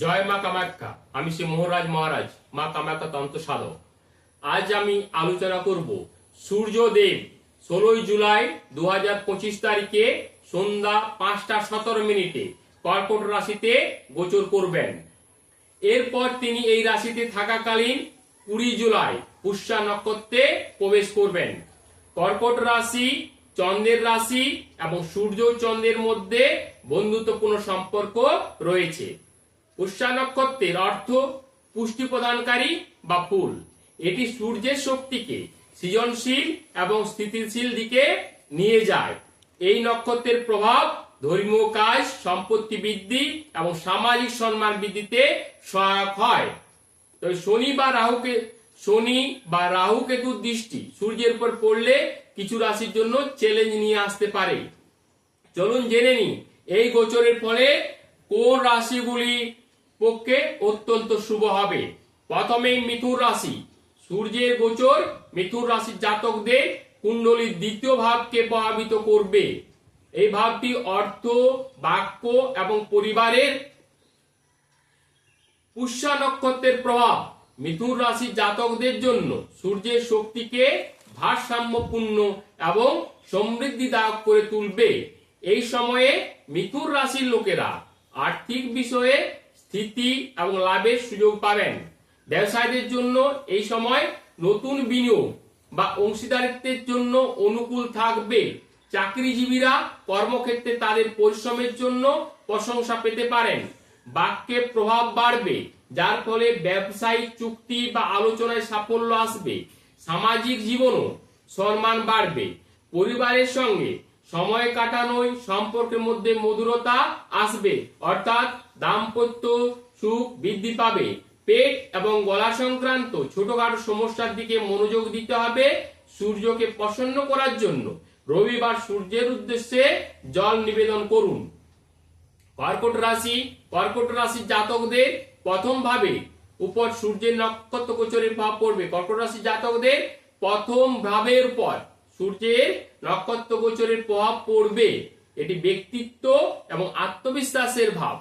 জয় মা কামাখ্যা, আমি শ্রী মোহরাজ মহারাজ, মা কামাখ্যা তন্ত্র সাধক। আজ আমি আলোচনা করব সূর্যদেব, ষোলোই জুলাই দু হাজার পঁচিশ তারিখে সন্ধ্যা পাঁচটা সতেরো মিনিটে কর্কট রাশিতে গোচর করবেন। এরপর তিনি এই রাশিতে থাকাকালীন কুড়ি জুলাই পুষ্যা নক্ষত্রে প্রবেশ করবেন। কর্কট রাশি, চন্দ্রের রাশি এবং সূর্য চন্দ্রের মধ্যে বন্ধুত্বপূর্ণ সম্পর্ক রয়েছে। পুষ্যা নক্ষত্রের অর্থ পুষ্টি প্রদানকারী বা ফুল। এটি সূর্যের শক্তিকে সৃজনশীল এবং স্থিতিশীল দিকে নিয়ে যায়। এই নক্ষত্রের প্রভাব ধর্মীয় কাজ, সম্পত্তি বৃদ্ধি এবং সামাজিক সম্মান বৃদ্ধিতে সহায়ক হয়। তবে শনি বা রাহুকে, শনি বা রাহু কেতুর দৃষ্টি সূর্যের উপর পড়লে কিছু রাশির জন্য চ্যালেঞ্জ নিয়ে আসতে পারে। চলুন জেনে নি এই গোচরের ফলে কোন রাশিগুলি পক্ষে অত্যন্ত শুভ হবে। প্রথমে মিথুন রাশি। সূর্যের গোচর মিথুন রাশির জাতকদের কুণ্ডলীর দ্বিতীয় ভাবকে প্রভাবিত করবে। এই ভাবটি অর্থ, বাক্য এবং পরিবারের পুষ্যা নক্ষত্রের প্রভাব মিথুন রাশির জাতকদের জন্য। সূর্যের শক্তিকে ভারসাম্যপূর্ণ এবং সমৃদ্ধিদায়ক করে তুলবে। এই সময়ে মিথুন রাশির লোকেরা আর্থিক বিষয়ে স্থিতি এবং লাভের সুযোগ পাবেন। ব্যবসায়ীদের জন্য এই সময় নতুন বিনিয়োগ বা অংশীদারিত্বের জন্য অনুকূল থাকবে। চাকরিজীবীরা কর্মক্ষেত্রে তাদের পরিশ্রমের জন্য প্রশংসা পেতে পারেন। বাক্যে প্রভাব বাড়বে, যার ফলে ব্যবসায়িক চুক্তি বা আলোচনায় সাফল্য আসবে। সামাজিক জীবনও সম্মান বাড়বে। পরিবারের সঙ্গে সময় কাটানোয় সম্পর্কের মধ্যে মধুরতা আসবে। অর্থাৎ দাম্পত্য সুখ বৃদ্ধি পাবে। পেট এবং গলা সংক্রান্ত ছোটখাটো সমস্যার দিকে মনোযোগ দিতে হবে সূর্যকে প্রসন্ন করার জন্য। রবিবার সূর্যের উদ্দেশ্যে জল নিবেদন করুন। কর্কট রাশি, কর্কট রাশির জাতকদের প্রথম ভাবে উপর সূর্যের নক্ষত্র গোচরের প্রভাব পড়বে। কর্কট রাশির জাতকদের প্রথম ভাবের উপর সূর্যের নক্ষত্র গোচরের প্রভাব পড়বে। এটি ব্যক্তিত্ব এবং আত্মবিশ্বাসের ভাব।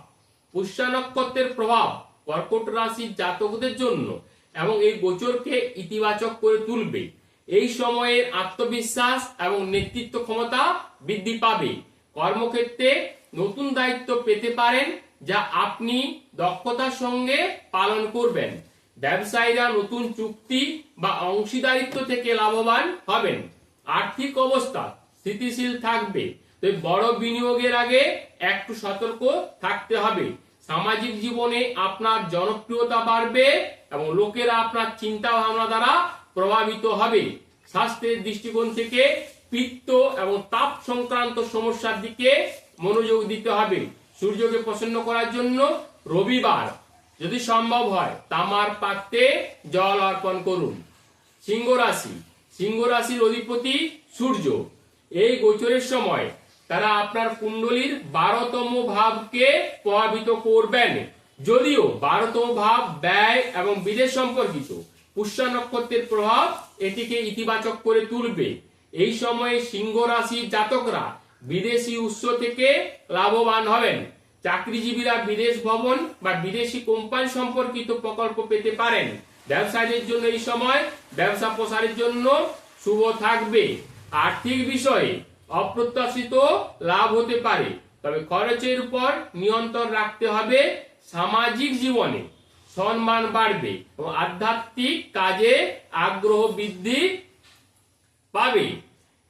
পুষ্যা নক্ষত্রের প্রভাব কর্কট রাশির জাতকদের জন্য এবং এই গোচরকে ইতিবাচক করে তুলবে। এই সময়ের আত্মবিশ্বাস এবং নেতৃত্ব ক্ষমতা বৃদ্ধি পাবে। কর্মক্ষেত্রে নতুন দায়িত্ব পেতে পারেন যা আপনি দক্ষতার সঙ্গে পালন করবেন। ব্যবসায়ীরা নতুন চুক্তি বা অংশীদারিত্ব থেকে লাভবান হবেন। আর্থিক অবস্থা স্থিতিশীল থাকবে। তবে বড় বিনিয়োগের আগে একটু সতর্ক থাকতে হবে। সামাজিক জীবনে আপনার জনপ্রিয়তা বাড়বে এবং লোকেরা আপনার চিন্তা ভাবনা দ্বারা প্রভাবিত হবে। স্বাস্থ্যের দৃষ্টিকোণ থেকে পিত্ত এবং তাপ সংক্রান্ত সমস্যার দিকে মনোযোগ দিতে হবে। সূর্যকে প্রসন্ন করার জন্য রবিবার যদি সম্ভব হয় তামার পাত্রে জল অর্পণ করুন। সিংহ রাশি, সিংহ রাশির অধিপতি সূর্য। এই গোচরের সময় তারা আপনার কুণ্ডলীর বারোতম ভাবকে প্রভাবিত করবেন। যদিও বারোতম ভাব ব্যয় এবং বিদেশ সম্পর্কিত, পুষ্যা নক্ষত্রের প্রভাব এটিকে ইতিবাচক করে তুলবে। এই সময়ে সিংহ রাশির জাতকরা বিদেশি উৎস থেকে লাভবান হবেন। চাকরিজীবীরা বিদেশ ভবন বা বিদেশি কোম্পানি সম্পর্কিত প্রকল্প পেতে পারেন। ব্যবসায়ীদের জন্য এই সময় ব্যবসা প্রসারের জন্য শুভ থাকবে। আর্থিক বিষয়ে অপ্রত্যাশিত লাভ হতে পারে। তবে খরচের উপর নিয়ন্ত্রণ রাখতে হবে সামাজিক জীবনে। সম্মান বাড়বে এবং আধ্যাত্মিক কাজে আগ্রহ বৃদ্ধি পাবে।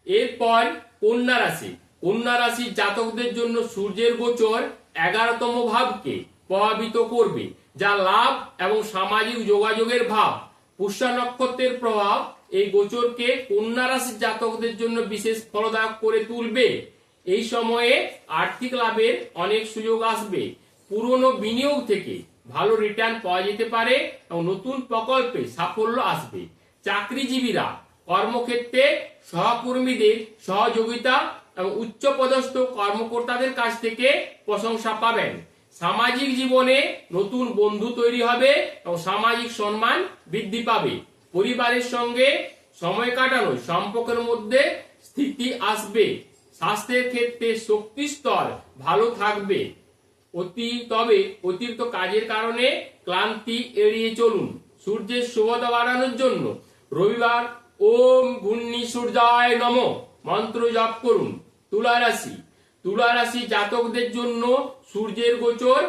এরপর কন্যা রাশি। কন্যা রাশির জাতকদের জন্য সূর্যের গোচর এগারোতম ভাবকে প্রভাবিত করবে, যা লাভ এবং সামাজিক যোগাযোগের ভাব। পুষ্যা নক্ষত্রের প্রভাব এই গোচরকে কন্যা রাশির জাতকদের জন্য বিশেষ ফলদায়ক করে তুলবে। এই সময়ে আর্থিক লাভের অনেক সুযোগ আসবে। পুরনো বিনিয়োগ থেকে ভালো রিটার্ন পাওয়া যেতে পারে এবং নতুন প্রকল্পে সাফল্য আসবে। চাকরিজীবীরা কর্মক্ষেত্রে সহকর্মীদের সহযোগিতা এবং উচ্চপদস্থ কর্মকর্তাদের কাছ থেকে প্রশংসা পাবেন। সামাজিক জীবনে নতুন বন্ধু তৈরি হবে এবং সামাজিক সম্মান বৃদ্ধি পাবে। পরিবারের সঙ্গে সময় কাটানো সম্পর্কের মধ্যে স্থিতি আসবে। স্বাস্থ্যের ক্ষেত্রে শক্তি স্তর ভালো থাকবে। অতি, তবে অতিরিক্ত কাজের কারণে ক্লান্তি এড়িয়ে চলুন। সূর্যের শুভতা বাড়ানোর জন্য রবিবার ওম ঘূর্ণি সূর্যায় নম মন্ত্র জপ করুন। তুলা রাশি তুলা রাশি জাতকদের জন্য সূর্যের গোচর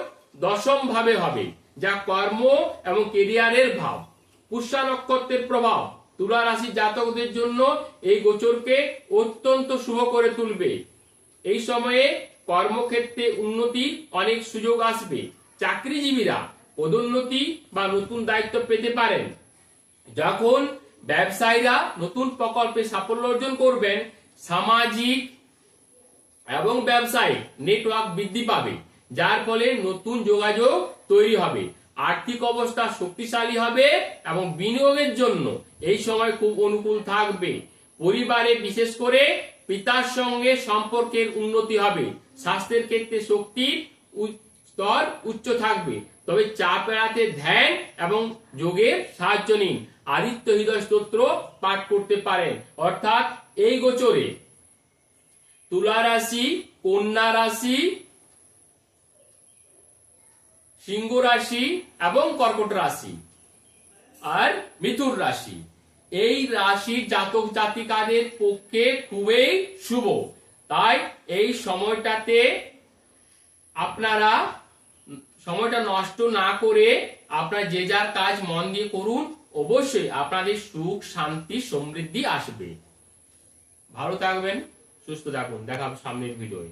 দশম ভাবে হবে, যা কর্ম এবং কেরিয়ারের ভাব। পুষ্যা নক্ষত্রের প্রভাব। তুলা রাশি জাতকদের জন্য এই গোচরকে অত্যন্ত শুভ করে তুলবে। এই সময়ে কর্মক্ষেত্রে উন্নতির অনেক সুযোগ আসবে। চাকরিজীবীরা পদোন্নতি বা নতুন দায়িত্ব পেতে পারেন। যখন ব্যবসায়ীরা নতুন প্রকল্পে সাফল্য অর্জন করবেন, সামাজিক এবং ব্যবসায়িক নেটওয়ার্ক বৃদ্ধি পাবে, যার ফলে নতুন যোগাযোগ তৈরি হবে। আর্থিক অবস্থা শক্তিশালী হবে এবং বিনিয়োগের জন্য এই সময় খুব অনুকূল থাকবে। পরিবারে বিশেষ করে পিতার সঙ্গে সম্পর্কের উন্নতি হবে। স্বাস্থ্যের ক্ষেত্রে শক্তির স্তর উচ্চ থাকবে। তবে চাপ এড়াতে ধ্যান এবং যোগের সাহায্য নিন। আদিত্য হৃদয় স্তোত্র পাঠ করতে পারেন। অর্থাৎ এই গোচরে তুলা রাশি, কন্যা রাশি সিংহ রাশি এবং কর্কট রাশি আর মিথুন রাশি। এই রাশির জাতক জাতিকাদের পক্ষে খুবই শুভ। তাই এই সময়টাতে আপনারা সময়টা নষ্ট না করে আপনারা যে যার কাজ মন দিয়ে করুন, অবশ্যই আপনাদের সুখ, শান্তি, সমৃদ্ধি আসবে। ভালো থাকবেন, সুস্থ থাকুন। দেখা হবে সামনের ভিডিওয়ে।